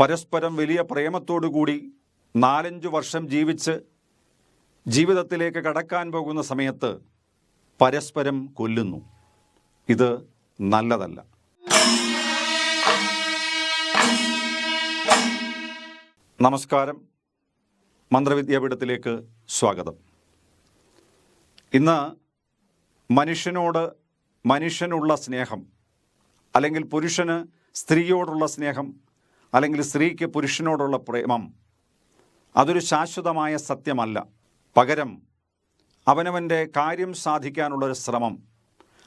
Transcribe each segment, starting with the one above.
പരസ്പരം വലിയ പ്രേമത്തോടുകൂടി നാലഞ്ചു വർഷം ജീവിച്ച് ജീവിതത്തിലേക്ക് കടക്കാൻ പോകുന്ന സമയത്ത് പരസ്പരം കൊല്ലുന്നു. ഇത് നല്ലതല്ല. നമസ്കാരം. മന്ത്രവിദ്യാപീഠത്തിലേക്ക് സ്വാഗതം. ഇന്ന് മനുഷ്യനോട് മനുഷ്യനുള്ള സ്നേഹം അല്ലെങ്കിൽ പുരുഷന് സ്ത്രീയോടുള്ള സ്നേഹം അല്ലെങ്കിൽ സ്ത്രീക്ക് പുരുഷനോടുള്ള പ്രേമം അതൊരു ശാശ്വതമായ സത്യമല്ല. പകരം അവനവന്റെ കാര്യം സാധിക്കാനുള്ളൊരു ശ്രമം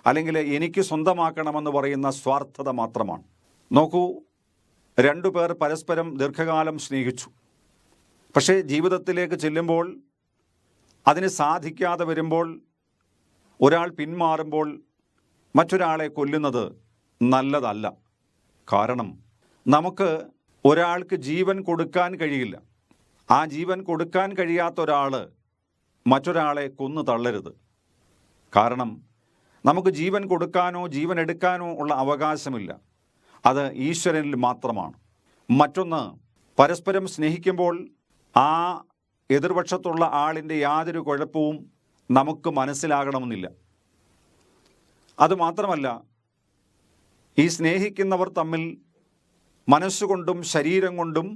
അല്ലെങ്കിൽ എനിക്ക് സ്വന്തമാക്കണമെന്ന് പറയുന്ന സ്വാർത്ഥത മാത്രമാണ്. നോക്കൂ രണ്ടു പേർ പരസ്പരം ദീർഘകാലം സ്നേഹിച്ചു. പക്ഷേ ജീവിതത്തിലേക്ക് ചെല്ലുമ്പോൾ അതിന് സാധിക്കാതെ വരുമ്പോൾ ഒരാൾ പിന്മാറുമ്പോൾ മറ്റൊരാളെ കൊല്ലുന്നത് നല്ലതല്ല. കാരണം നമുക്ക് ഒരാൾക്ക് ജീവൻ കൊടുക്കാൻ കഴിയില്ല. ആ ജീവൻ കൊടുക്കാൻ കഴിയാത്ത ഒരാൾ മറ്റൊരാളെ കൊന്നു തള്ളരുത്. കാരണം നമുക്ക് ജീവൻ കൊടുക്കാനോ ജീവൻ എടുക്കാനോ ഉള്ള അവകാശമില്ല. അത് ഈശ്വരനിൽ മാത്രമാണ്. മറ്റൊന്ന് പരസ്പരം സ്നേഹിക്കുമ്പോൾ ആ എതിർപക്ഷത്തുള്ള ആളിന്റെ യാതൊരു കുഴപ്പവും നമുക്ക് മനസ്സിലാകണമെന്നില്ല. അതുമാത്രമല്ല ഈ സ്നേഹിക്കുന്നവർ തമ്മിൽ മനസ്സുകൊണ്ടും ശരീരം കൊണ്ടും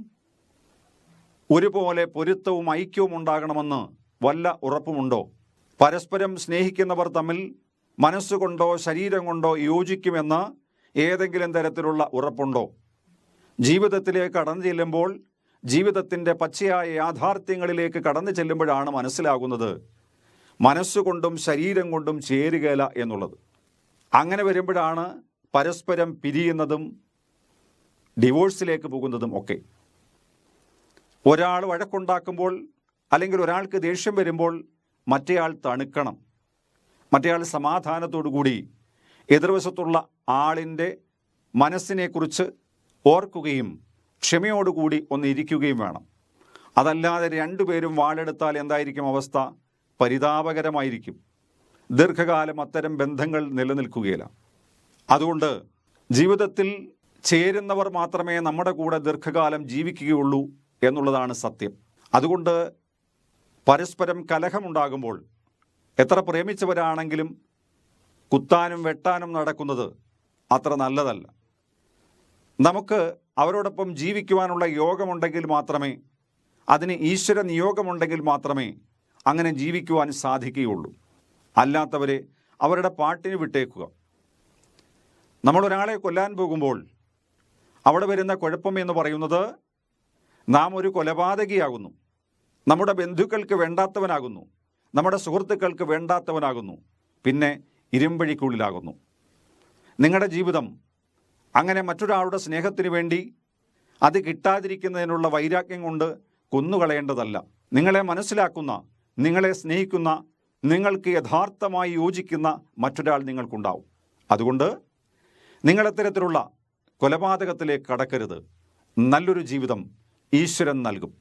ഒരുപോലെ പൊരുത്തവും ഐക്യവും ഉണ്ടാകണമെന്ന് വല്ല ഉറപ്പുമുണ്ടോ? പരസ്പരം സ്നേഹിക്കുന്നവർ തമ്മിൽ മനസ്സുകൊണ്ടോ ശരീരം കൊണ്ടോ യോജിക്കുമെന്ന് ഏതെങ്കിലും തരത്തിലുള്ള ഉറപ്പുണ്ടോ? ജീവിതത്തിലേക്ക് കടന്നു ചെല്ലുമ്പോൾ ജീവിതത്തിന്റെ പച്ചയായ യാഥാർത്ഥ്യങ്ങളിലേക്ക് കടന്നു ചെല്ലുമ്പോഴാണ് മനസ്സിലാകുന്നത് മനസ്സുകൊണ്ടും ശരീരം കൊണ്ടും ചേരുകയില്ല എന്നുള്ളത്. അങ്ങനെ വരുമ്പോഴാണ് പരസ്പരം പിരിയുന്നതും ഡിവോഴ്സിലേക്ക് പോകുന്നതും ഒക്കെ. ഒരാൾ വഴക്കുണ്ടാക്കുമ്പോൾ അല്ലെങ്കിൽ ഒരാൾക്ക് ദേഷ്യം വരുമ്പോൾ മറ്റേയാൾ തണുക്കണം. മറ്റേയാൾ സമാധാനത്തോടു കൂടി എതിർവശത്തുള്ള ആളിന്റെ മനസ്സിനെക്കുറിച്ച് ഓർക്കുകയും ക്ഷമയോടുകൂടി ഒന്ന് ഇരിക്കുകയും വേണം. അതല്ലാതെ രണ്ടുപേരും വാളെടുത്താൽ എന്തായിരിക്കും അവസ്ഥ? പരിതാപകരമായിരിക്കും. ദീർഘകാലം അത്തരം ബന്ധങ്ങൾ നിലനിൽക്കുകയില്ല. അതുകൊണ്ട് ജീവിതത്തിൽ ചേരുന്നവർ മാത്രമേ നമ്മുടെ കൂടെ ദീർഘകാലം ജീവിക്കുകയുള്ളൂ എന്നുള്ളതാണ് സത്യം. അതുകൊണ്ട് പരസ്പരം കലഹമുണ്ടാകുമ്പോൾ എത്ര പ്രേമിച്ചവരാണെങ്കിലും കുത്താനും വെട്ടാനും നടക്കുന്നത് അത്ര നല്ലതല്ല. നമുക്ക് അവരോടൊപ്പം ജീവിക്കുവാനുള്ള യോഗമുണ്ടെങ്കിൽ മാത്രമേ അതിന് ഈശ്വര നിയോഗമുണ്ടെങ്കിൽ മാത്രമേ അങ്ങനെ ജീവിക്കുവാൻ സാധിക്കുകയുള്ളൂ. അല്ലാത്തവരെ അവരുടെ പാട്ടിന് വിട്ടേക്കുക. നമ്മളൊരാളെ കൊല്ലാൻ പോകുമ്പോൾ അവിടെ വരുന്ന കുഴപ്പം എന്ന് പറയുന്നത് നാം ഒരു കൊലപാതകിയാകുന്നു. നമ്മുടെ ബന്ധുക്കൾക്ക് വേണ്ടാത്തവനാകുന്നു. നമ്മുടെ സുഹൃത്തുക്കൾക്ക് വേണ്ടാത്തവനാകുന്നു. പിന്നെ ഇരുമ്പഴിക്കുള്ളിലാകുന്നു. നിങ്ങളുടെ ജീവിതം അങ്ങനെ മറ്റൊരാളുടെ സ്നേഹത്തിന് വേണ്ടി അത് കിട്ടാതിരിക്കുന്നതിനുള്ള വൈരാഗ്യം കൊണ്ട് കൊന്നുകളയേണ്ടതല്ല. നിങ്ങളെ മനസ്സിലാക്കുന്ന നിങ്ങളെ സ്നേഹിക്കുന്ന നിങ്ങൾക്ക് യഥാർത്ഥമായി യോജിക്കുന്ന മറ്റൊരാൾ നിങ്ങൾക്കുണ്ടാവും. അതുകൊണ്ട് നിങ്ങളെത്തരത്തിലുള്ള കൊലപാതകത്തിലേക്ക് കടക്കരുത്. നല്ലൊരു ജീവിതം ഈശ്വരൻ നൽകും.